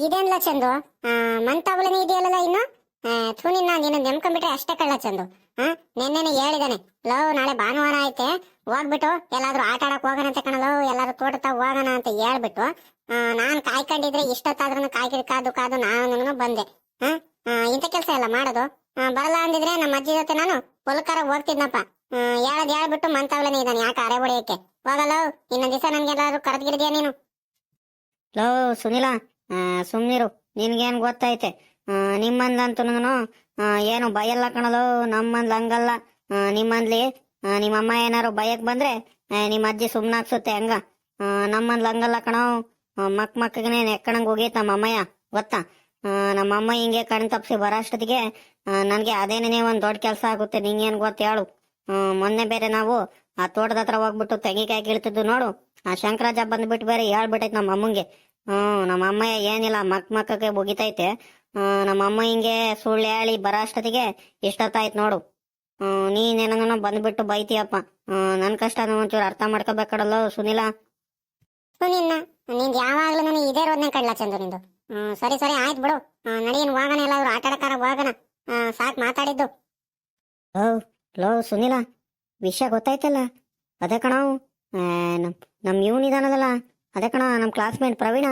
ಇದೇನ್ಲ ಚಂದು? ಮಂತಾವಲನೆ ಇದೆಯಲ್ಲ ಇನ್ನು? ಥೂ ನಿನ್ನ ನೀನು ನೆಮ್ಕೊಂಡ್ಬಿಟ್ರೆ ಅಷ್ಟೇ ಕಳ್ಳ ಚಂದು. ಹಾ ನಿನ್ನೆನೆ ಹೇಳಿದಾನೆ ಲೋ ನಾಳೆ ಭಾನುವಾರ ಐತೆ ಹೋಗ್ಬಿಟ್ಟು ಎಲ್ಲಾದ್ರೂ ಆಟ ಆಡಕ್ ಹೋಗೋಣ ಅಂತ ಕಣಲೋ ಎಲ್ಲಾದ್ರೂ ತೋಟ ತಾವ್ ಹೋಗೋಣ ಅಂತ ಹೇಳ್ಬಿಟ್ಟು ನಾನು ಕಾಯ್ಕೊಂಡಿದ್ರೆ ಇಷ್ಟೊತ್ತಾದ್ರೂ ಕಾಯ್ಕಿ ಕಾದು ಕಾದು ನಾನು ಬಂದೆ. ಹಾ ಆ, ಇಂಥ ಕೆಲಸ ಎಲ್ಲ ಮಾಡೋದು? ಬರಲ್ಲ ಅಂದಿದ್ರೆ ನಮ್ಮ ಅಜ್ಜಿ ಜೊತೆ ನಾನು ಹೊಲಕಾರ ಹೋಗ್ತಿದ್ನಪ್ಪ. ಹೇಳದ್ ಹೇಳ್ಬಿಟ್ಟು ಮಂತಾವಲನೆ ಇದ್ದಾನೆ ಯಾಕೆ ಅರೆ ಹೊಡೆಯಕ್ಕೆ? ಹೋಗಲ್ಲ ಇನ್ನೊಂದ್ ದಿವಸ ನನ್ಗೆಲ್ಲಾದ್ರೂ ಕರೆದ್ಗಿಡಿದ್ಯಾ ನೀನು? ಲೋ ಸುನಿಲ ಸುಮ್ನಿರು. ನಿನ್ಗೇನ್ ಗೊತ್ತೈತೆ. ನಿಮ್ಮಂದಂತೂ ಏನು ಬಯಲ್ಲ ಕಣದು ನಮ್ಮಂದ್ ಹಂಗಲ್ಲ. ನಿಮ್ಮಂದ್ಲಿ ನಿಮ್ಮಮ್ಮ ಏನಾರು ಭಯಕ್ ಬಂದ್ರೆ ನಿಮ್ಮ ಅಜ್ಜಿ ಸುಮ್ನಾಕ್ಸುತ್ತೆ ಹಂಗ. ಆ, ನಮ್ಮಂದ್ಲ ಹಂಗಲ್ಲ ಕಣೋ. ಮಕ್ ಮಕ್ಕಗನೆ ನೆಕ್ಕಣಂಗ್ ಹೋಗಿ ನಮ್ಮ ಅಮ್ಮಯ್ಯ ಗೊತ್ತಾ ನಮ್ಮಮ್ಮ ಹಿಂಗೆ ಕಣ್ ತಪ್ಸಿ ಬರೋಷ್ಟೊತ್ತಿಗೆ ನನ್ಗೆ ಅದೇನೇ ಒಂದ್ ದೊಡ್ಡ ಕೆಲಸ ಆಗುತ್ತೆ ನಿಂಗೇನ್ ಗೊತ್ತ ಹೇಳು. ಮೊನ್ನೆ ಬೇರೆ ನಾವು ಆ ತೋಟದ ಹತ್ರ ಹೋಗ್ಬಿಟ್ಟು ತೆಂಗಿಕಾಯಿ ಕೀಳ್ತಿದ್ದು ನೋಡು. ಆ ಶಂಕರಾಜ ಬಂದ್ಬಿಟ್ಟು ಬೇರೆ ಹೇಳ್ಬಿಟ್ಟೈತೆ ನಮ್ಮ ಅಮ್ಮಂಗೆ ಹ್ಮ್ ನಮ್ಮ ಅಮ್ಮಯ್ಯ ಏನಿಲ್ಲ ಮಕ್ ಮಕ್ಕಕ್ಕೆ ಮುಗಿತೈತೆ ನಮ್ಮ ಅಮ್ಮ ಹಿಂಗೆ ಸುಳ್ಳು ಹೇಳಿ ಬರೋ ಅಷ್ಟೊತ್ತಿಗೆ ಇಷ್ಟೊತ್ತಾಯ್ತು ನೋಡು. ನೀನೇನೋ ಬಂದ್ಬಿಟ್ಟು ಬೈತೀಯಪ್ಪ. ಹ್ಮ್ ನನ್ ಕಷ್ಟನ ಒಂಚೂರು ಅರ್ಥ ಮಾಡ್ಕೋಬೇಕಡಲ್ಲ ಸುನಿಲ? ಸುನಿಲ್ ನಿನ್ನ ನಿಂದು ಯಾವಾಗ್ಲೂ ನನಗೆ ಇದೇ ರೋದನೆ ಕಡ್ಲ ಚಂದು ನಿಂದು. ಸರಿ ಸರಿ ಆಯ್ತು ಬಿಡು. ನಡೀನ್ ಹೋಗೋಣ ಎಲ್ಲಾದ್ರೂ ಆಟ ಆಡಕ್ಕಾರ ಹೋಗೋಣ ಸಾಕು ಮಾತಾಡಿದ್ದು. ಲೋ ಲೋ ಸುನಿಲ ವಿಷಯ ಗೊತ್ತಾಯ್ತಲ್ಲ? ಅದೇ ಕಣ ನಮ್ ನಮ್ಮ ಇವನ್ ಇದಾನದಲ್ಲ ಅದೇ ಕಣ ನಮ್ಮ ಕ್ಲಾಸ್ಮೇಟ್ ಪ್ರವೀಣ.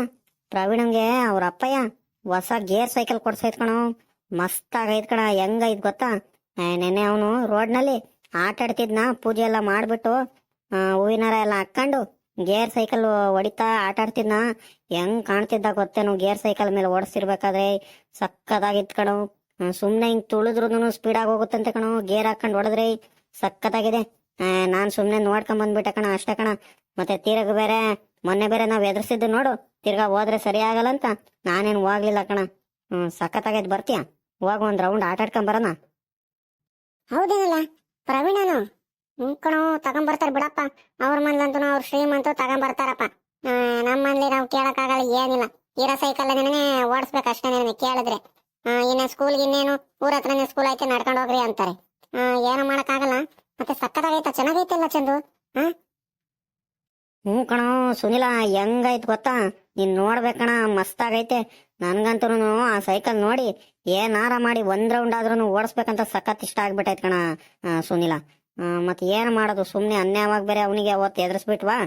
ಪ್ರವೀಣಂಗೆ ಅವ್ರ ಅಪ್ಪಯ್ಯ ಹೊಸ ಗೇರ್ ಸೈಕಲ್ ಕೊಡ್ಸೈತ್ ಕಣ. ಮಸ್ತ್ ಆಗೈತ್ ಕಣ, ಹೆಂಗೈತ್ ಗೊತ್ತಾ? ನೆನ್ನೆ ಅವನು ರೋಡ್ನಲ್ಲಿ ಆಟ ಆಡ್ತಿದ್ನ, ಪೂಜೆ ಎಲ್ಲ ಮಾಡಿಬಿಟ್ಟು ಹೂವಿನಾರ ಎಲ್ಲ ಹಾಕ್ಕೊಂಡು ಗೇರ್ ಸೈಕಲ್ ಹೊಡಿತಾ ಆಟ ಆಡ್ತಿದ್ನ. ಹೆಂಗ್ ಕಾಣ್ತಿದ್ದ ಗೊತ್ತೇನು ಗೇರ್ ಸೈಕಲ್ ಮೇಲೆ ಓಡಿಸ್ತಿರ್ಬೇಕಾದ್ರೆ ಸಕ್ಕದಾಗಿತ್ ಕಣೋ. ಸುಮ್ಮನೆ ಹಿಂಗ್ ತುಳಿದ್ರು ಸ್ಪೀಡ್ ಆಗಿ ಹೋಗುತ್ತಂತೆ ಕಣೋ ಗೇರ್ ಹಾಕೊಂಡು ಹೊಡೆದ್ರಿ ಸಕ್ಕತ್ತಾಗಿದೆ ನಾನು ಸುಮ್ನೆ ನೋಡ್ಕೊಂಡ್ ಬಂದ್ಬಿಟ್ಟೆ ಕಣ, ಅಷ್ಟೇ ಕಣ. ಮತ್ತೆ ತೀರಗ ಬೇರೆ ಮೊನ್ನೆ ಬೇರೆ ನಾವ್ ಎದುರಿಸಿದ್ದು ನೋಡು, ತಿರ್ಗಾ ಹೋದ್ರೆ ಸರಿ ಆಗಲ್ಲ ಅಂತ ನಾನೇನ್ ಹೋಗ್ಲಿಲ್ಲ ಕಣ. ಹ್ಮ್, ಸಖತ್ತಾಗೈತೆ ಬರ್ತೀಯ? ಹೋಗ ಒಂದ್ ರೌಂಡ್ ಆಟ ಆಡ್ಕೊಂಡ್ ಬರೋಣ. ಹೌದೇನಲ್ಲ, ಪ್ರವೀಣನು. ಕಣೋ, ತಗೊಂಬರ್ತಾರ ಬಿಡಪ್ಪ. ಅವ್ರ ಮನ್ಲಂತೂ ಅವ್ರ ಶ್ರೀಮಂತು ತಗೊಂಬರ್ತಾರಪ್ಪ. ನಮ್ಮ ಮನ್ಲಿ ನಾವು ಕೇಳಕ್ಕಾಗಲ್ಲ, ಏನಿಲ್ಲ. ಇರೋ ಸೈಕಲ್ ನಿನ್ನೆ ಓಡಿಸ್ಬೇಕು ಅಷ್ಟೇ ನಿನ್ನೆ ಕೇಳಿದ್ರೆ. ಇನ್ನ ಸ್ಕೂಲ್ಗೆ ಇನ್ನೇನು? ಊರ ಹತ್ರನೇ ಸ್ಕೂಲ್ ಐತೆ, ನಡ್ಕೊಂಡು ಹೋಗ್ರಿ ಅಂತಾರೆ. ಏನೂ ಮಾಡಕ್ಕಾಗಲ್ಲ. ಮತ್ತೆ ಸಕ್ಕತ್ತಾಗೈತ ಚೆನ್ನಾಗೈತಲ್ಲ ಚಂದು? ಹ್ಞೂ ಕಣೋ ಸುನಿಲ ಹೆಂಗೈತ್ ಗೊತ್ತಾ? ನೀನ್ ನೋಡ್ಬೇಕಣ ಮಸ್ತಾಗೈತೆ. ನನ್ಗಂತೂ ಆ ಸೈಕಲ್ ನೋಡಿ ಏನಾರ ಮಾಡಿ ಒಂದ್ ರೌಂಡ್ ಆದ್ರೂ ಓಡಿಸ್ಬೇಕಂತ ಸಖತ್ ಇಷ್ಟ ಆಗ್ಬಿಟ್ಟೈತ್ ಕಣ ಸುನಿಲ. ಆ, ಮತ್ ಏನ್ ಮಾಡೋದು ಸುಮ್ನೆ ಅನ್ಯಾಯವಾಗಿ ಬೇರೆ ಅವನಿಗೆ ಅವತ್ತು ಎದುರಿಸ್ಬಿಟ್ವಾ?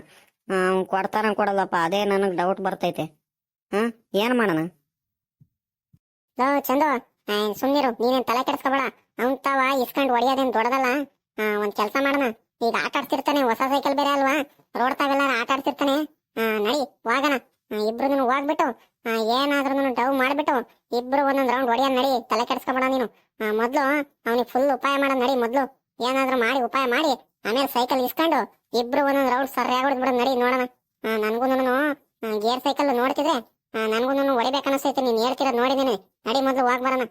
ಅವ್ನ್ ಕೊಡ್ತಾರ ಕೊಡಲ್ಲಪ್ಪ ಅದೇ ನನಗ್ ಡೌಟ್ ಬರ್ತೈತೆ. ಹಾಂ ಏನ್ ಮಾಡೋಣ? ಚಂದು ಸುಮ್ಮನಿರು ನೀನೇನ್ ತಲೆ ಕೆಡಿಸ್ಕೊಬೇಡ. ಅವ್ನ್ ತಾವ ಇಸ್ಕೊಂಡ್ ಹೊಡಿಯೋದೇನ್ ದೊಡ್ಡದಲ್ಲ? ಒಂದ್ ಕೆಲ್ಸ ಮಾಡೋಣ. ಈಗ ಆಟ ಆಡ್ತಿರ್ತಾನೆ, ಹೊಸ ಸೈಕಲ್ ಬೇರೆ ಅಲ್ವಾ? ರೋಡ್ ತಾವೆಲ್ಲ ಆಟ ಆಡ್ತಿರ್ತಾನೆ. ನಡಿ, ಹೋಗೋಣ. ಇಬ್ರು ಹೋಗ್ಬಿಟ್ಟು ಏನಾದ್ರೂ ಡವ್ ಮಾಡ್ಬಿಟ್ಟು, ಇಬ್ರು ಒಂದೊಂದ್ ರೌಂಡ್ ಹೊಡಿಯ ನಡಿ, ತಲೆ ಕೆಡ್ಸ್ಕೊಬೇಡ ನೀನು. ಮೊದ್ಲು ಅವನಿಗೆ ಫುಲ್ ಉಪಾಯ ಮಾಡ ನಡಿ ಮೊದ್ಲು. ಏನಾದ್ರೂ ಮಾಡಿ, ಉಪಾಯ ಮಾಡಿ, ಆಮೇಲೆ ಸೈಕಲ್ ಇಸ್ಕೊಂಡು, ಇಬ್ರು ಒಂದೊಂದ್ ರೌಂಡ್ ಸರಿಯಾಗಿ ಹೊಡೆದ್ಬಿಡೋದ್ ನಡಿ ನೋಡೋಣ. ನನ್ಗೂ ಗೇರ್ ಸೈಕಲ್ ನೋಡ್ತಿದ್ರೆ ನನ್ಗೂ ಹೊಡಿಬೇಕನ್ನಿಸ್ತೈತೆ ನೀನು ಹೇಳ್ತಿರೋದು ನೋಡಿದೀನಿ. ನಡಿ ಮೊದ್ಲು ಹೋಗ್ ಬರೋಣ.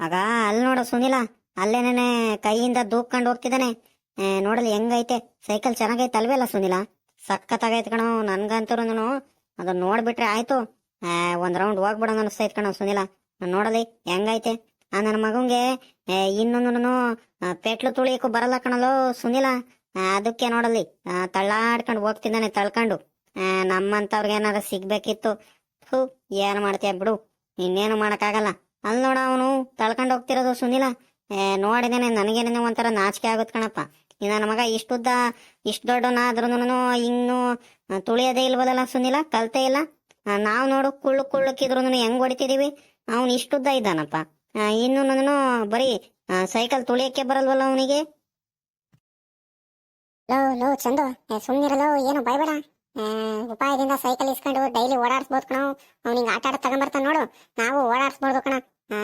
ಆಗ ಅಲ್ಲಿ ನೋಡು ಸುನಿಲ ಅಲ್ಲೇನೇ ಕೈಯಿಂದ ದೂಕ್ಕೊಂಡು ಹೋಗ್ತಿದ್ದಾನೆ. ನೋಡಲಿ, ಹೆಂಗೈತೆ? ಸೈಕಲ್ ಚೆನ್ನಾಗೈತೆ ಅಲ್ವೇಲ್ಲ ಸುನಿಲ? ಸಖತ್ತಾಗೈತೆ ಕಣೋ, ನನ್ಗಂತೂ ಅದನ್ನ ನೋಡ್ಬಿಟ್ರೆ ಆಯ್ತು. ಒಂದ್ ರೌಂಡ್ ಹೋಗ್ಬಿಡೋಣ ಅನಿಸ್ತೈತೆ ಕಣೋ ಸುನಿಲ. ನೋಡಲಿ, ಹೆಂಗೈತೆ? ಆ ನನ್ನ ಮಗಂಗೆ ಇನ್ನೊಂದು ಪೆಟ್ಲು ತುಳಿಯಕ್ಕೂ ಬರಲ್ಲ ಕಣಲು ಸುನಿಲ. ಅದಕ್ಕೆ ನೋಡಲಿ ತಳ್ಳಾಡ್ಕೊಂಡು ಹೋಗ್ತಿದ್ದಾನೆ ತಳ್ಕೊಂಡು. ನಮ್ಮಂತವ್ರಿಗೆ ಏನಾರ ಸಿಗ್ಬೇಕಿತ್ತು. ಹೂ ಏನ್ ಮಾಡ್ತೀಯ ಬಿಡು. ಇನ್ನೇನು ಮಾಡಕ್ಕಾಗಲ್ಲ. ಅಲ್ಲಿ ನೋಡ ಅವನು, ತಳ್ಕೊಂಡು ಹೋಗ್ತಿರೋದು ಸುನಿಲ. ನೋಡಿದೇನೆ ನನಗೇನೇ ಒಂಥರ ನಾಚಿಕೆ ಆಗುತ್ತೆ ಕಣಪ್ಪ. ನನ್ನ ಮಗ ಇಷ್ಟುದ್ದ ಇಷ್ಟು ದೊಡ್ಡವನಾದ್ರೂನು ಇನ್ನು ತುಳಿಯೋದೇ ಇಲ್ವಲ್ಲ ಸುನಿಲ? ಕಲ್ತೇ ಇಲ್ಲ? ನಾವು ನೋಡು ಕುಳ್ಳು ಕುಳ್ಳಕ್ಕಿದ್ರು ಹೆಂಗ್ ಹೊಡಿತಿದೀವಿ? ಅವನು ಇಷ್ಟುದ್ದ ಇದ್ದಾನಪ್ಪ. ಇನ್ನು ನಾನು ಬರೀ ಸೈಕಲ್ ತುಳಿಯಕ್ಕೆ ಬರಲ್ವಲ್ಲ ಅವನಿಗೆ? Low low Chandu. ಸುಮ್ನಿರಲೋ ಏನು ಭಯಬೇಡ. ಉಪಾಯದಿಂದ ಸೈಕಲ್ ಇಸ್ಕೊಂಡು ಡೈಲಿ ಓಡಾಡ್ಸ್ಬೋದು ಕಣ. ಅವ್ನಿಗೆ ಆಟ ಆಡ ತಗೊಂಬರ್ತಾನ ನೋಡು. ನಾವು ಓಡಾಡ್ಸ್ಬೋದು ಕಣ.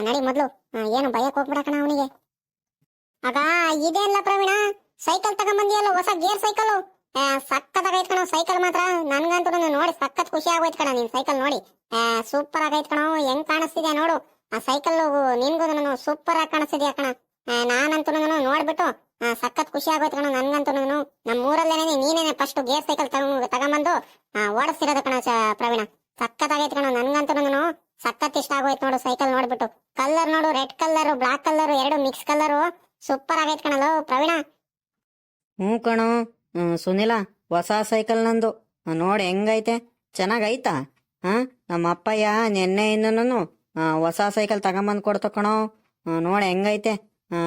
ನಡಿ ಮೊದಲು. ಏನು ಭಯಕ್ಕೆ ಹೋಗ್ಬಿಡಕಣ ಅವನಿಗೆ. ಆಗ ಇದೇ ಅಲ್ಲ ಪ್ರವೀಣ? ಸೈಕಲ್ ತಗೊಂಬಂದಿಯಲ್ಲ, ಹೊಸ ಗೇರ್ ಸೈಕಲ್? ಸಕ್ಕತ್ತಾಗೈತ್ ಕಣ, ಸೈಕಲ್ ಮಾತ್ರ. ನನ್ಗಂತೂ ನೋಡಿ ಸಖತ್ ಖುಷಿ ಆಗೋಯ್ತು ಕಣ, ನಿನ್ ಸೈಕಲ್ ನೋಡಿ. ಸೂಪರ್ ಆಗೈತ್ ಕಣ, ಹೆಂಗ್ ಕಾಣಿಸ್ತಿದ್ಯಾ ನೋಡು. ಆ ಸೈಕಲ್ ನಿನ್ಗೂ ನಾನು ಸೂಪರ್ ಆಗಿ ಕಾಣಿಸ್ತಿದ್ಯಾ ಕಣ. ನಾನಂತೂ ನಾನು ನೋಡ್ಬಿಟ್ಟು ಸಖತ್ ಖುಷಿ ಆಗೋಯ್ತು ಕಣ, ನನ್ಗಂತೂ ನಮ್ಮ ಊರಲ್ಲೇನೆ ನೀನೇನೆ ಫಸ್ಟ್ ಗೇರ್ ಸೈಕಲ್ ತಗೊಂಡ್ ತಗೊಂಬಂದು ಓಡಿಸ್ತಿರೋದು ಕಣ ಪ್ರವೀಣ. ಪ್ರವೀಣ ಆಗೈತ್ ಕಣ, ನನ್ಗಂತೂ ನಾನು ಸಖತ್ ಇಷ್ಟ ಆಗೋಯ್ತು ನೋಡು ಸೈಕಲ್ ನೋಡ್ಬಿಟ್ಟು. ಕಲರ್ ನೋಡು ರೆಡ್ ಕಲರ್ ಬ್ಲಾಕ್ ಕಲರ್ ಎರಡು ಮಿಕ್ಸ್ ಕಲರ್ ಸೂಪರ್ ಆಗೈತೆ ಕಣಲೋ ಪ್ರವೀಣ. ಹ್ಞೂ ಕಣೋ. ಸುನಿಲ, ಹೊಸ ಸೈಕಲ್ ನಂದು. ನೋಡಿ ಹೆಂಗೈತೆ. ಚೆನ್ನಾಗೈತಾ? ಹಾಂ, ನಮ್ಮ ಅಪ್ಪಯ್ಯ ನಿನ್ನೆಯಿಂದನೂ ಹೊಸ ಸೈಕಲ್ ತಗೊಂಬಂದು ಕೊಡ್ತು ಕಣೋ. ನೋಡಿ ಹೆಂಗೈತೆ.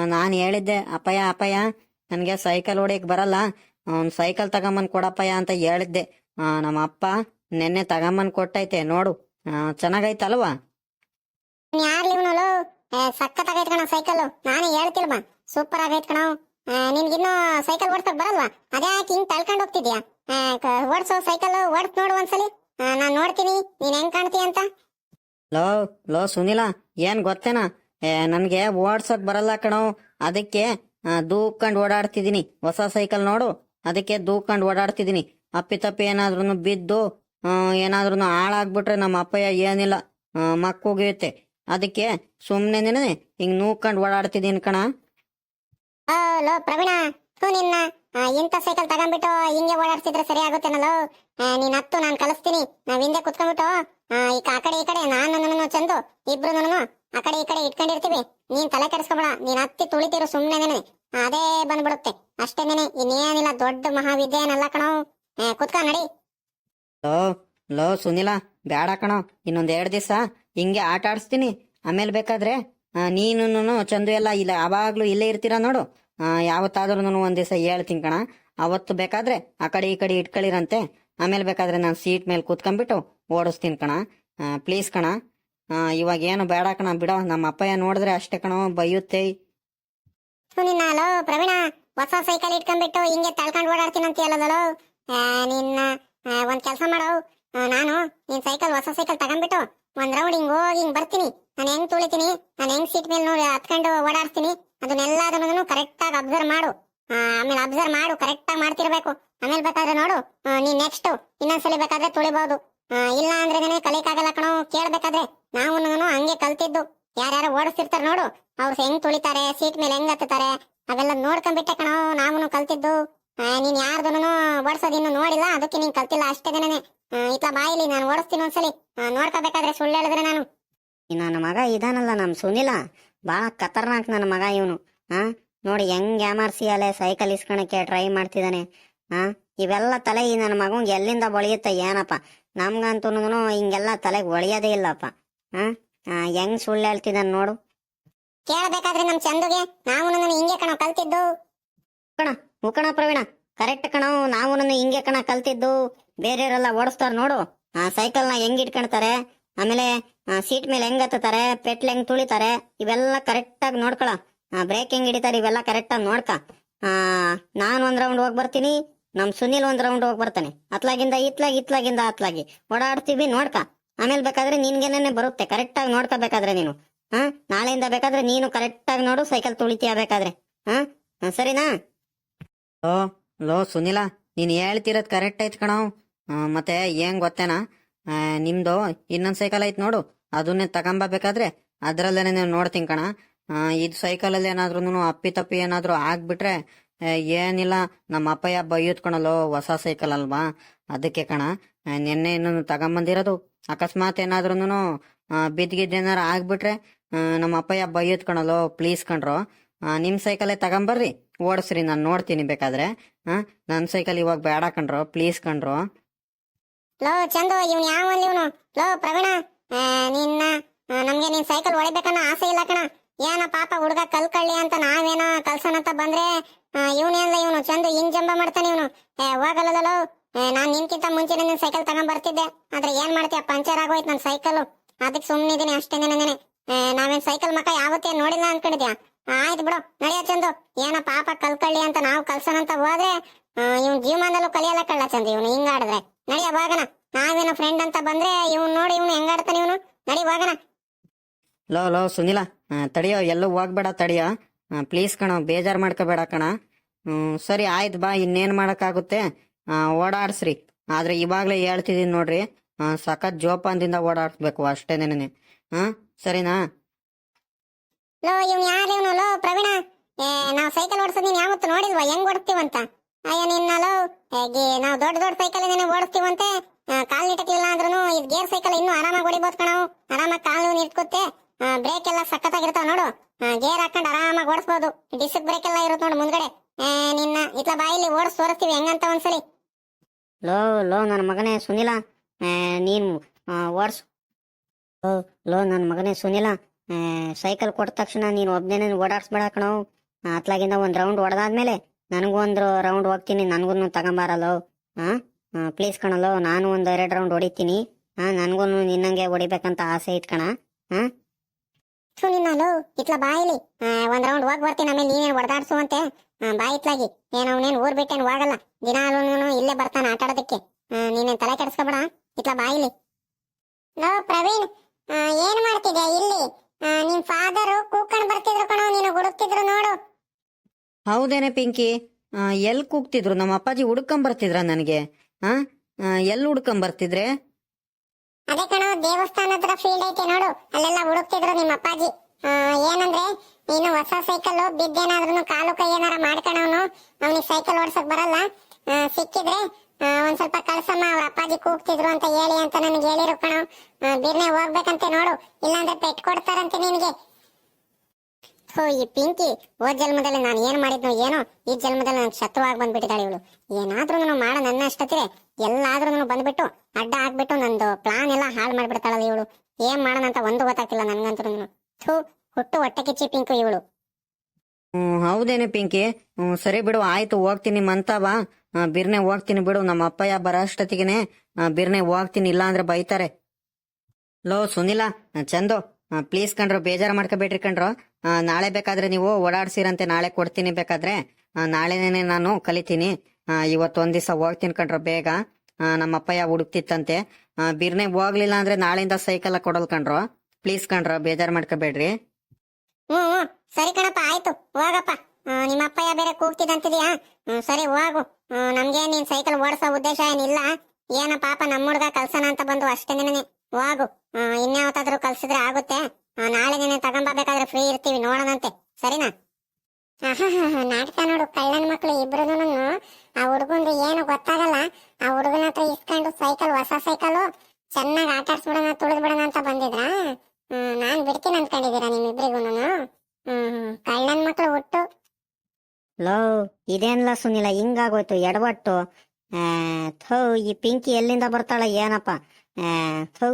ನಾನು ಹೇಳಿದ್ದೆ, ಅಪ್ಪಯ್ಯ ಅಪ್ಪಯ್ಯ, ನನಗೆ ಸೈಕಲ್ ಹೊಡಿಯಕ್ಕೆ ಬರಲ್ಲ. ಅವ್ನು ಸೈಕಲ್ ತಗೊಂಬಂದು ಕೊಡಪ್ಪಯ್ಯ ಅಂತ ಹೇಳಿದ್ದೆ. ನಮ್ಮ ಅಪ್ಪ ನಿನ್ನೆ ತಗೊಂಬಂದು ಕೊಟ್ಟೈತೆ, ನೋಡು. ಚೆನ್ನಾಗೈತಲ್ವಾ? ಆಗೈತ್ ಕಣ ಸೈಕಲ್ ನಾನೇ ಹೇಳ್ತಿಲ್ವಾ? ಸೂಪರ್ ಆಗೈತ್ ಕಣ. ನಿನ್ಗಿನ್ನೂ ಸೈಕಲ್ ಓಡ್ಸಕ್ ಬರಲ್ವಾ? ಅದೇ ಹಿಂಗ್ ತಳ್ಕೊಂಡು ಹೋಗ್ತಿದ್ಯಾ? ಓಡ್ಸೋ ಸೈಕಲ್ ಓಡ್ಸ್ ನೋಡು ಒಂದ್ಸಲಿ. ನಾನ್ ನೋಡ್ತೀನಿ, ನೀನ್ ಹೆಂಗ್ ಕಾಣ್ತೀಯ ಅಂತ. ಲೋ ಲೋ, ಸುನಿಲ, ಏನ್ ಗೊತ್ತೇನಾ? ನನ್ಗೆ ಓಡ್ಸೋಕ್ ಬರಲ್ಲ ಕಣೋ. ಅದಕ್ಕೆ ದೂಕೊಂಡ್ ಓಡಾಡ್ತಿದೀನಿ. ಹೊಸ ಸೈಕಲ್ ನೋಡು. ಅದಕ್ಕೆ ದೂಕೊಂಡ್ ಓಡಾಡ್ತಿದೀನಿ. ಅಪ್ಪಿ ತಪ್ಪಿ ಏನಾದ್ರೂ ಬಿದ್ದು ಏನಾದ್ರೂ ಹಾಳಾಗ್ಬಿಟ್ರೆ ನಮ್ಮ ಅಪ್ಪಯ್ಯ ಏನಿಲ್ಲ ಮಕ್ಕುಗಿಯುತ್ತೆ ಅದಕ್ಕೆ ಸುಮ್ನೆ ಹಿಂಗ್ ನೂಕೊಂಡು ಓಡಾಡ್ತಿದ್ದೀನಿ ಕಣ. ಲೋ, ಪ್ರವೀಣ, ಹ್ಞೂ, ನಿನ್ನ ಇಂಥ ಸೈಕಲ್ ತಗೊಂಡ್ಬಿಟ್ಟು ಹಿಂಗೆ ಓಡಾಡ್ತಿದ್ರೆ ಸರಿ ಆಗುತ್ತೇನಲ್ಲೋ? ನೀನ್ ಹತ್ತು, ನಾನು ಕಲಿಸ್ತೀನಿ ನಾವ್ ಹಿಂದೆ ಕುತ್ಕೊಂಡ್ಬಿಟ್ಟು ಈ ಕಡೆ ಈ ಕಡೆ, ನಾನು ಚಂದು, ಇಬ್ರು ಆ ಕಡೆ, ಈ ಕಡೆ ಇಟ್ಕೊಂಡಿರ್ತೀವಿ. ನೀನ್ ತಲೆ ಕೆಡಿಸ್ಕೊಬೇಡ. ನೀನ್ ಹತ್ತಿ ತುಳಿತಿರು ಸುಮ್ನೆ ಅದೇ ಬಂದ್ಬಿಡುತ್ತೆ. ಅಷ್ಟೇನೇನೆ ಇನ್ನೇನಿಲ್ಲ, ದೊಡ್ಡ ಮಹಾವಿದ್ಯೆ ಏನಲ್ಲ ಕಣೋ ಕುತ್ಕೊ, ನಡಿ. ಲೋ ಲೋ, ಸುನಿಲ, ಬೇಡ ಕಣೋ. ಇನ್ನೊಂದ್ ಎರಡು ದಿವಸ ಹಿಂಗೆ ಆಟ ಆಡಿಸ್ತೀನಿ ಆಮೇಲೆ ಬೇಕಾದ್ರೆ ನೀನು ಚಂದು ಎಲ್ಲ ಇಲ್ಲ. ಯಾವಾಗ್ಲೂ ಇಲ್ಲೇ ಇರ್ತೀರಾ ನೋಡು. ಯಾವತ್ತಾದ್ರೂ ಒಂದ್ ದಿವಸ ಹೇಳ್ತೀನಿ ಕಣ. ಅವತ್ತು ಬೇಕಾದ್ರೆ ಆ ಕಡೆ ಈ ಕಡೆ ಇಟ್ಕೊಳ್ಳಿರಂತೆ ಆಮೇಲೆ ಬೇಕಾದ್ರೆ ನಾನು ಸೀಟ್ ಮೇಲೆ ಕೂತ್ಕೊಂಡ್ಬಿಟ್ಟು ಓಡಿಸ್ತೀನಿ ಕಣ. ಪ್ಲೀಸ್ ಕಣ. ಇವಾಗ ಏನು ಬೇಡ ಕಣ ಬಿಡೋ. ನಮ್ಮ ಅಪ್ಪಯ್ಯ ನೋಡಿದ್ರೆ ಅಷ್ಟೇ ಕಣ, ಬೈಯುತ್ತೆ. ಪ್ರವೀಣ, ಹೊಸ ಸೈಕಲ್ ಇಟ್ಕೊಂಡ್ಬಿಟ್ಟು ಹಿಂಗೆ ತಳ್ಕೊಂಡು ಓಡಾಡ್ತೀನಿ ಅಂತ ಹೇಳೋದಲ್ಲೋ ನಿನ್ನ ಒಂದ್ ಕೆಲಸ ಮಾಡೋ. ನಾನು ನಿನ್ ಸೈಕಲ್ ಹೊಸ ಸೈಕಲ್ ತಗೊಂಡ್ಬಿಟ್ಟು ಒಂದ್ ರೌಂಡ್ ಹಿಂಗ್ ಹೋಗಿ ಹಿಂಗ್ ಬರ್ತೀನಿ. ನಾನು ಹೆಂಗ್ ತುಳಿತೀನಿ? ನಾನು ಹೆಂಗ್ ಸೀಟ್ ಮೇಲೆ ನೋಡಿ ಹತ್ಕೊಂಡು ಓಡಾಡ್ತೀನಿ? ಅದನ್ನೆಲ್ಲದನ್ನು ಕರೆಕ್ಟ್ ಆಗಿ ಅಬ್ಸರ್ವ್ ಮಾಡು. ಆಮೇಲೆ ಅಬ್ಸರ್ವ್ ಮಾಡು ಕರೆಕ್ಟ್ ಆಗಿ ಮಾಡ್ತಿರ್ಬೇಕು. ಆಮೇಲೆ ಬೇಕಾದ್ರೆ ನೋಡು ನೀನ್ ನೆಕ್ಸ್ಟ್ ಇನ್ನೊಂದ್ಸಲಿ ಬೇಕಾದ್ರೆ ತುಳಿಬಹುದು ಇಲ್ಲ ಅಂದ್ರೆ ಕಲಿಕಾಗಲ್ಲ ಕಣೋ, ಕೇಳ್ಬೇಕಾದ್ರೆ. ನಾವು ಹಂಗೆ ಕಲ್ತಿದ್ದು. ಯಾರ್ಯಾರು ಓಡಿಸ್ತಿರ್ತಾರ ನೋಡು. ಅವ್ರು ಹೆಂಗ್ ತುಳಿತಾರೆ ಸೀಟ್ ಮೇಲೆ ಹೆಂಗ್ ಹತ್ತುತ್ತಾರೆ, ಅವೆಲ್ಲ ನೋಡ್ಕೊಂಡ್ಬಿಟ್ಟೆ ಕಣೋ ನಾವು ಕಲ್ತಿದ್ದು. ನೀನ್ ಯಾರ್ದನು ಓಡಿಸೋದು ಇನ್ನು ನೋಡಿಲ್ಲ ಅದಕ್ಕೆ ನೀನ್ ಕಲ್ತಿಲ್ಲ ಅಷ್ಟೇ ದಿನನೇ. ಇತ್ತ ಬಾಯಿಲಿ ನಾನು ಓಡಿಸ್ತೀನಿ ಒಂದ್ಸಲಿ. ನೋಡ್ಕೋಬೇಕಾದ್ರೆ ಸುಳ್ಳು ಹೇಳಿದ್ರೆ ನಾನು. ನನ್ನ ಮಗ ಇದಾನಲ್ಲ ನಮ್ ಸುನಿಲ. ಭಾಳ ಖತರ್ನಾಕ್ ನನ್ನ ಮಗ ಇವನು. ಹಾ ನೋಡಿ ಹೆಂಗ್ ಯಾಮಾರ್ಸಿ ಅಲೆ ಸೈಕಲ್ ಇಸ್ಕೊಳಕ್ಕೆ ಟ್ರೈ ಮಾಡ್ತಿದ್ದಾನೆ ಹಾ ಇವೆಲ್ಲ ತಲೆ ಈ ನನ್ನ ಮಗಂಗೆ ಎಲ್ಲಿಂದ ಬಳಿಯುತ್ತೆ ಏನಪ್ಪ? ನಮ್ಗಂತೂ ಹಿಂಗೆಲ್ಲ ತಲೆಗೆ ಒಳಿಯೋದೇ ಇಲ್ಲಪ್ಪ. ಹಾ ಹೆಂಗ್ ಸುಳ್ಳು ಹೇಳ್ತಿದ್ದಾನೆ ನೋಡು. ಕೇಳಬೇಕಾದ್ರೆ ನಮ್ ಚಂದುಗೆ ನಾವು ಹಿಂಗೆ ಕಣ ಕಲ್ತಿದ್ದು. ಮುಖಣ ಪ್ರವೀಣ ಕರೆಕ್ಟ್ ಕಣ. ನಾವು ನನ್ನ ಹಿಂಗೆ ಕಣ ಕಲ್ತಿದ್ದು. ಬೇರೆಯವರೆಲ್ಲ ಓಡಿಸ್ತಾರ ನೋಡು. ಆ ಸೈಕಲ್ನ ಹೆಂಗ್ ಇಟ್ಕೊಳ್ತಾರೆ ಆಮೇಲೆ ಸೀಟ್ ಮೇಲೆ ಹೆಂಗ್ ಹತ್ತುತ್ತಾರೆ? ಪೆಟ್ಲ್ ಹೆಂಗ್ ತುಳಿತಾರೆ? ಇವೆಲ್ಲ ಕರೆಕ್ಟ್ ಆಗಿ ನೋಡ್ಕೊಳ. ಬ್ರೇಕ್ ಹೆಂಗ್ ಹಿಡಿತಾರೆ? ಇವೆಲ್ಲ ಕರೆಕ್ಟ್ ಆಗಿ ನೋಡ್ಕ. ನಾನು ಒಂದ್ ರೌಂಡ್ ಹೋಗಿ ಬರ್ತೀನಿ ನಮ್ ಸುನಿಲ್ ಒಂದ್ ರೌಂಡ್ ಹೋಗಿ ಬರ್ತಾನೆ. ಅತ್ಲಾಗಿಂದ ಇತ್ಲಾಗಿ ಇತ್ಲಾಗಿಂದ ಅತ್ಲಾಗಿ. ಓಡಾಡ್ತೀವಿ ನೋಡ್ಕ. ಆಮೇಲೆ ಬೇಕಾದ್ರೆ ನಿನ್ಗೆನೇ ಬರುತ್ತೆ. ಕರೆಕ್ಟ್ ಆಗಿ ನೋಡ್ಕೋಬೇಕಾದ್ರೆ ನೀನು. ಹಾ ನಾಳೆಯಿಂದ ಬೇಕಾದ್ರೆ ನೀನು ಕರೆಕ್ಟ್ ಆಗಿ ನೋಡು ಸೈಕಲ್ ತುಳಿತೀಯ ಬೇಕಾದ್ರೆ. ಹಾ, ಸರಿನಾ? ಲೋ ಲೋ ಸುನಿಲ, ನೀನ್ ಹೇಳ್ತಿರೋದು ಕರೆಕ್ಟ್ ಐತ್ ಕಣ. ಮತ್ತೆ ಏನ್ ಗೊತ್ತೇನಾ? ನಿಮ್ದು ಇನ್ನೊಂದ್ ಸೈಕಲ್ ಐತ್ ನೋಡು. ಅದನ್ನೇ ತಗೊಂಬಬೇಕಾದ್ರೆ ಅದ್ರಲ್ಲೇನೆ ನೀವು ನೋಡ್ತೀನಿ ಕಣ. ಇದು ಇದ್ ಸೈಕಲ್ ಅಲ್ಲಿ ಏನಾದ್ರೂ ಅಪ್ಪಿ ತಪ್ಪಿ ಏನಾದ್ರೂ ಆಗ್ಬಿಟ್ರೆ ಏನಿಲ್ಲ ನಮ್ಮ ಅಪ್ಪಯ್ಯ ಕಣಲ್ಲೋ ಹೊಸ ಸೈಕಲ್ ಅಲ್ವಾ? ಅದಕ್ಕೆ ಕಣ ನಿನ್ನೆ ಇನ್ನೊಂದು ತಗೊಂಬಂದಿರೋದು ಅಕಸ್ಮಾತ್ ಏನಾದ್ರೂ ಬಿದ್ಗಿದ್ ಏನಾರ ಆಗ್ಬಿಟ್ರೆ ನಮ್ಮ ಅಪ್ಪಯ್ಯ ಕಣಲ್ಲೋ ಪ್ಲೀಸ್ ಕಣ್ರೋ. ಆ, ನಿಮ್ ಸೈಕಲೇ ತಗೊಂಬರ್ರಿ. ಓಡಿಸ್ರಿ ನಾನು ನೋಡ್ತೀನಿ ಬೇಕಾದ್ರೆ. ಹಾಂ ನನ್ನ ಸೈಕಲ್ ಇವಾಗ ಬೇಡ ಕಣ್ರು ಪ್ಲೀಸ್ ಕಣ್ರು. ಲೋ ಚಂದು ಇವ್ನು ಯಾವ ಇವನು? ಲೋ ಪ್ರವೀಣ ನಿನ್ನ ನಮಗೆ ನಿನ್ ಸೈಕಲ್ ಹೊಡಿಬೇಕನ್ನೋ ಆಸೆ ಇಲ್ಲ ಕಣ. ಏನ ಪಾಪ ಹುಡುಗ ಕಲ್ಕಳ್ಳಿ ಅಂತ ನಾವೇನೋ ಕಲ್ಸೋಣ ಅಂತ ಬಂದ್ರೆ ಇವನೇನಲ್ಲ ಇವನು ಚಂದು ಹಿಂಗ್ ಜಂಬ ಮಾಡ್ತಾನೆ ಇವನು. ಹೋಗಲ್ಲ ನಾನು ನಿನ್ಕಿಂತ ಮುಂಚೆ ನಿನ್ ಸೈಕಲ್ ತಗೊಂಬರ್ತಿದ್ದೆ. ಆದ್ರೆ ಏನ್ ಮಾಡ್ತೀಯ? ಪಂಚರ್ ಆಗೋಯ್ತು ನನ್ನ ಸೈಕಲ್. ಅದಕ್ಕೆ ಸುಮ್ಮನಿದ್ದೀನಿ ಅಷ್ಟೇ ನಾವೇನ್ ಸೈಕಲ್ ಮಕ್ಕ ಯಾವತ್ತೇ ನೋಡಿಲ್ಲ ಅನ್ಕೊಂಡಿದ್ಯಾ? ಆಯ್ತು ಬಿಡು. ನಡೆಯ ಚಂದು. ಏನ ಪಾಪ ಕಲ್ಕಳ್ಳಿ ಅಂತ ನಾವು ಕಲ್ಸೋಣ ಅಂತ ಹೋದ್ರೆ ಇವ್ನ ಜೀವಮಾನದಲ್ಲೂ ಕಲಿಯಲ್ಲ ಕಳ್ಳ ಚಂದ ಇವನು ಹಿಂಗಾಡಿದ್ರೆ ನಡೆಯ ಹೋಗಣ. ನಾವೇನೋ ಫ್ರೆಂಡ್ ಅಂತ ಬಂದ್ರೆ ಇವ್ನು ನೋಡಿ ಇವನು ಹೆಂಗಾಡ್ತಾನೆ ಇವನು. ನಡಿ ಹೋಗಣ. ಲೋ ಲೋ, ಸುನಿಲ ತಡಿಯೋ, ಎಲ್ಲೂ ಹೋಗ್ಬೇಡ, ತಡಿಯೋ. ಪ್ಲೀಸ್ ಕಣ, ಬೇಜಾರು ಮಾಡ್ಕೋಬೇಡ ಕಣ. ಸರಿ, ಆಯ್ತು ಬಾ, ಇನ್ನೇನು ಮಾಡೋಕ್ಕಾಗುತ್ತೆ? ಓಡಾಡ್ಸ್ರಿ. ಆದ್ರೆ ಇವಾಗಲೇ ಹೇಳ್ತಿದ್ದೀನಿ ನೋಡ್ರಿ ಸಖತ್ ಜೋಪಾನದಿಂದ ಓಡಾಡಿಸ್ಬೇಕು ಅಷ್ಟೇನೇನೆ. ಹಾಂ ಸರಿನಾ? ಲೋ, ಇವ್ನು ಯಾರು ಇವನು? ಲೋ, ಪ್ರವೀಣ. ಏ, ನಾವ್ ಸೈಕಲ್ ಓಡಿಸೋದ್ ಯಾವತ್ತು ನೋಡಿಲ್ವಾ? ಹೆಂಗ್ ಓಡಿಸ್ತೀವಂತ ಅಯ್ಯ, ನಿನ್ನ ಲೋ. ಹೇಗೆ ನಾವು ದೊಡ್ಡ ದೊಡ್ಡ ಸೈಕಲ್ ಏನೇನೋ ಓಡಿಸ್ತೀವಂತೆ ಕಾಲ್ ನಿಟ್ಟಕ್ಲಿಲ್ಲ ಅಂದ್ರೂ ಇದು ಗೇರ್ ಸೈಕಲ್ ಇನ್ನೂ ಆರಾಮಾಗಿ ಹೊಡಿಬೋದು ಕಣವು ಆರಾಮಾಗಿ ಕಾಲು ನಿಂತ್ಕೊತ್ತೆ ಬ್ರೇಕ್ ಎಲ್ಲ ಸಖತ್ತಾಗಿರ್ತಾವ ನೋಡು. ಗೇರ್ ಹಾಕೊಂಡು ಆರಾಮಾಗಿ ಓಡಿಸ್ಬೋದು. ಡಿಸ್ಕ್ ಬ್ರೇಕ್ ಎಲ್ಲ ಇರುತ್ತೆ ನೋಡು ಮುಂದ್ಗಡೆ. ನಿನ್ನ ಇತ್ಲ ಬಾಯಿಲಿ ಓಡಿಸ್ ತೋರಿಸ್ತೀವಿ. ಹೆಂಗಂತ ಒಂದ್ಸಲಿ. ಲೋ ಲೋ ನನ್ನ ಮಗನೇ ಸುನಿಲ. ನೀನು ಓಡಿಸು. ಲೋ ನನ್ನ ಮಗನೇ ಸುನಿಲ. ಸೈಕಲ್ ಕೊಟ್ಟ ತಕ್ಷಣ ನೀನು ಒಬ್ಬನೇ ಓಡಾಡ್ಸ್ಬೇಡ ಕಣೋ. ಅತ್ಲಾಗಿಂದ ಒಂದು ರೌಂಡ್ ಹೊಡೆದಾದ್ಮೇಲೆ ನನಗೂ ಒಂದು ರೌಂಡ್ ಹೋಗ್ತೀನಿ ನನಗೂ ತಗೊಂಬಾರಲ್ಲೋ. ಹಾಂ ಪ್ಲೀಸ್ ಕಣಲ್ಲೋ, ನಾನು ಒಂದು ಎರಡು ರೌಂಡ್ ಹೊಡಿತೀನಿ. ಹಾಂ ನನಗೂ ನಿನ್ನಂಗೆ ಹೊಡಿಬೇಕಂತ ಆಸೆ ಐತ್ ಕಣ. ಥು ನಿನ್ನಲು ಇತ್ಲ ಬಾ ಒಂದ್ ರೌಂಡ್ ಹೋಗಿ ಬರ್ತೀನಿ, ಆಮೇಲೆ ನೀನೇನ್ ಹೊಡೆದಾಡ್ಸುವಂತೆ ಬಾಯಿ ಇತ್ಲಾಗಿ. ಏನು ಅವನೇನು ಊರ್ ಬಿಟ್ಟೇನು ಹೋಗಲ್ಲ. ದಿನಾಲೂ ಇಲ್ಲೇ ಬರ್ತಾನ ಆಟ ಆಡೋದಕ್ಕೆ ನೀನೇನ್ ತಲೆ ಕೆಡಿಸ್ಕೊಬೇಡ. ಇತ್ಲ ಬಾ ಇಲ್ಲಿ. ಪ್ರವೀಣ್. ಏನ್ ನಿಮ್ ಫಾದರ್ ಕೂಕಣ್ ಬರ್ತಿದ್ರು ಕಣೋ ನೀನು ಹುಡುಕ್ತಿದ್ರು ನೋಡು. ಹೌದೇನೆ ಪಿಂಕಿ? ಎಲ್ ಕೂಗ್ತಿದ್ರು ನಮ್ಮ ಅಪ್ಪಾಜಿ ಹುಡ್ಕೊಂಬರ್ತಿದ್ರ ನನಗೆ? ಹಾ ಎಲ್ಲಿ ಹುಡ್ಕೊಂಬರ್ತಿದ್ರೆ ಅದೇ ಕಣೋ ದೇವಸ್ಥಾನ ಹತ್ರ ಫೀಲ್ಡ್ ಐತೆ ನೋಡು ಅಲ್ಲೆಲ್ಲ ಹುಡುಕ್ತಿದ್ರು ನಿಮ್ಮ ಅಪ್ಪಾಜಿ. ಏನಂದ್ರೆ ನೀನು ಹೊಸ ಸೈಕಲ್ ಬಿದ್ದೇನಾದ್ರೂ ಕಾಲು ಕೈ ಏನಾರ ಮಾಡ್ಕಣವನು ಅವನಿಗೆ ಸೈಕಲ್ ಓಡ್ಸಕ್ ಬರಲ್ಲ. ಸಿಕ್ಕಿದ್ರೆ ಒಂದ್ ಸ್ವಲ್ಪ ಕಳ್ಸಮ್ಮ, ಅವ್ರ ಅಪ್ಪಾಜಿ ಕೂಗ್ತಿದ್ರು ಅಂತ ಹೇಳಿ ಅಂತ ನನಗೆ ಹೇಳಿರು ಕಣ. ಬಿರ್ನೆ ಹೋಗ್ಬೇಕಂತೆ ನೋಡು, ಇಲ್ಲಾಂದ್ರೆ ಪೆಟ್ ಕೊಡ್ತಾರಂತೆ ನಿನ್ಗೆ. ಹೋ ಈ ಪಿಂಕಿ ಓ ಜನ್ಮದಲ್ಲಿ ನಾನು ಏನ್ ಮಾಡಿದ್ನೋ ಏನೋ, ಈ ಜನ್ಮದಲ್ಲಿ ನನ್ ಶತ್ರುವಾಗಿ ಬಂದ್ಬಿಟ್ಟಿದ್ದಾಳೆ ಇವಳು. ಏನಾದ್ರೂ ಮಾಡ ನನ್ನ ಅಷ್ಟತಿರೆ ಎಲ್ಲಾದ್ರೂ ಬಂದ್ಬಿಟ್ಟು, ಅಡ್ಡ ಹಾಕ್ಬಿಟ್ಟು ನಂದು ಪ್ಲಾನ್ ಎಲ್ಲ ಹಾಳು ಮಾಡ್ಬಿಡ್ತಾಳಲ್ಲ ಇವಳು. ಏನ್ ಮಾಡೋಣ ಅಂತ ಒಂದು ಗೊತ್ತಾಗ್ತಿಲ್ಲ ನನ್ಗಂತೂ ಥೂ, ಹುಟ್ಟು ಹೊಟ್ಟೆ ಕಿಚ್ಚಿ ಪಿಂಕು ಇವಳು. ಹ್ಮ್, ಹೌದೇನೆ ಪಿಂಕಿ. ಸರಿ ಬಿಡು, ಆಯ್ತು, ಹೋಗ್ತೀನಿ ಮಂತಾವ ಬಿರ್ನೆ ಹೋಗ್ತೀನಿ ಬಿಡು. ನಮ್ಮ ಅಪ್ಪಯ್ಯ ಬರೋ ಅಷ್ಟೊತ್ತಿಗೆನೆ ಆ, ಬಿರ್ನೆ ಹೋಗ್ತೀನಿ ಇಲ್ಲ ಅಂದ್ರೆ ಬೈತಾರೆ. ಲೋ ಸುನಿಲ ಚಂದು ಪ್ಲೀಸ್ ಕಣ್ರು ಬೇಜಾರು ಮಾಡ್ಕೋಬೇಡ್ರಿ ಕಣ್ರು. ನಾಳೆ ಬೇಕಾದ್ರೆ ನೀವು ಓಡಾಡ್ಸಿರಂತೆ ನಾಳೆ ಕೊಡ್ತೀನಿ ಬೇಕಾದ್ರೆ. ನಾಳೆನೇ ನಾನು ಕಲಿತೀನಿ. ಇವತ್ತು ಒಂದ್ ದಿವಸ ಹೋಗ್ತೀನಿ ಕಣ್ರು ಬೇಗ. ನಮ್ಮ ಅಪ್ಪಯ್ಯ ಹುಡುಕ್ತಿತ್ತಂತೆ. ಬಿರ್ನೆ ಹೋಗ್ಲಿಲ್ಲ ಅಂದ್ರೆ ನಾಳೆಯಿಂದ ಸೈಕಲ್ ಕೊಡಲ್ ಕಣ್ರು. ಪ್ಲೀಸ್ ಕಣ್ರು ಬೇಜಾರು ಮಾಡ್ಕೋಬೇಡ್ರಿ. ಹ್ಮ್ ಸರಿ ಕಣಪ್ಪ ಆಯ್ತು. ಹೋಗಪ್ಪ. ನಿಮ್ಮ ಅಪ್ಪಯ್ಯ ಬೇರೆ ಕೂಗ್ತಿದಂತಿದ್ಯಾ ಸರಿ ಹೋಗು. ನಮ್ಗೆ ನೀನ್ ಸೈಕಲ್ ಓಡಿಸೋ ಉದ್ದೇಶ ಏನಿಲ್ಲ. ಏನ ಪಾಪ ನಮ್ಮ ಹುಡ್ಗ ಕಲ್ಸನ ಅಂತ ಬಂದು ಅಷ್ಟೇ ಹೋಗು. ಇನ್ಯಾವತ್ತಾದ್ರೂ ಕಲ್ಸಿದ್ರೆ ಆಗುತ್ತೆ. ನಾಳೆ ನೀನೆ ತಗೊಂಬಬೇಕಾದ್ರೆ ಫ್ರೀ ಇರ್ತೀವಿ ನೋಡೋಣಂತೆ. ಸರಿನಾ? ನಾಟಕ ನೋಡು, ಕಳ್ಳನ ಮಕ್ಳು ಇಬ್ರು ಆ ಹುಡುಗಂದು ಏನು ಗೊತ್ತಾಗಲ್ಲ. ಆ ಹುಡುಗನ ಹತ್ರ ಇಸ್ಕೊಂಡು ಸೈಕಲ್ ಹೊಸ ಸೈಕಲ್ ಚೆನ್ನಾಗಿ ಆಟ ಆಡ್ಸ್ಬಿಡೋಣ ತುಳಿದ್ ಬಿಡೋಣ ಅಂತ ಬಂದಿದ್ರಾ ಹ್ಮ್ ನಾನ್ ಬಿಡ್ತೀನಿ ಅನ್ಕೊಂಡಿದ್ದೀರಾ ನಿಮ್ಮಿಬ್ರಿಗೂ ಹ್ಮ್ ಕಳ್ಳನ್ ಮಕ್ಳು ಹುಟ್ಟು ಲೋ ಇದೇನ್ಲ ಸುನಿಲ ಹಿಂಗಾಗೋಯ್ತು ಎಡವಟ್ಟು. ಥೌ ಈ ಪಿಂಕಿ ಎಲ್ಲಿಂದ ಬರ್ತಾಳ ಏನಪ್ಪ? ಥೌ.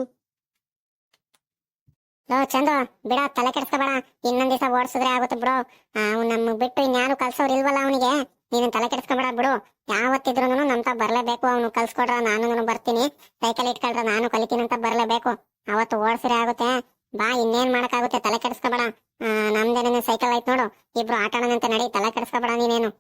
ಲೋ ಚಂದು ಬಿಡ ತಲೆ ಕೆಡಿಸ್ಕೋಬೇಡ. ಇನ್ನೊಂದ್ ದಿವಸ ಓಡಿಸಿದ್ರೆ ಆಗುತ್ತೆ ಬ್ರೋ. ಅವ್ನು ನಮ್ಮ ಬಿಟ್ಟು ಇನ್ಯಾರು ಕಲ್ಸೋರ್ ಇಲ್ವಲ್ಲ ಅವನಿಗೆ? ನೀನು ತಲೆ ಕೆಡ್ಸ್ಕೊಬೇಡ ಬಿಡು. ಯಾವತ್ತಿದ್ರು ನಮ್ತ ಬರ್ಲೇಬೇಕು ಅವನು ಕಲ್ಸ್ಕೊಡ್ರ ನಾನು ಬರ್ತೀನಿ. ಸೈಕಲ್ ಇಟ್ಕೊಳ್ರ ನಾನು ಕಲಿತೀನಿ ಅಂತ ಬರ್ಲೇಬೇಕು. ಅವತ್ತು ಓಡಿಸಿದ್ರೆ ಆಗುತ್ತೆ. ಬಾ ಇನ್ನೇನ್ ಮಾಡಕ್ಕಾಗುತ್ತೆ? ತಲೆ ಕೆಡಿಸ್ಕೊಬೇಡ. ಆ, ನಮ್ದೇನೇನೆ ಸೈಕಲ್ ಆಯ್ತು ನೋಡು. ಇಬ್ರು ಆಟ ಆಡೋಣಂತೆ ನಡಿ ತಲೆ ಕೆಡ್ಸ್ಕೊಬೇಡ ನೀನೇನು.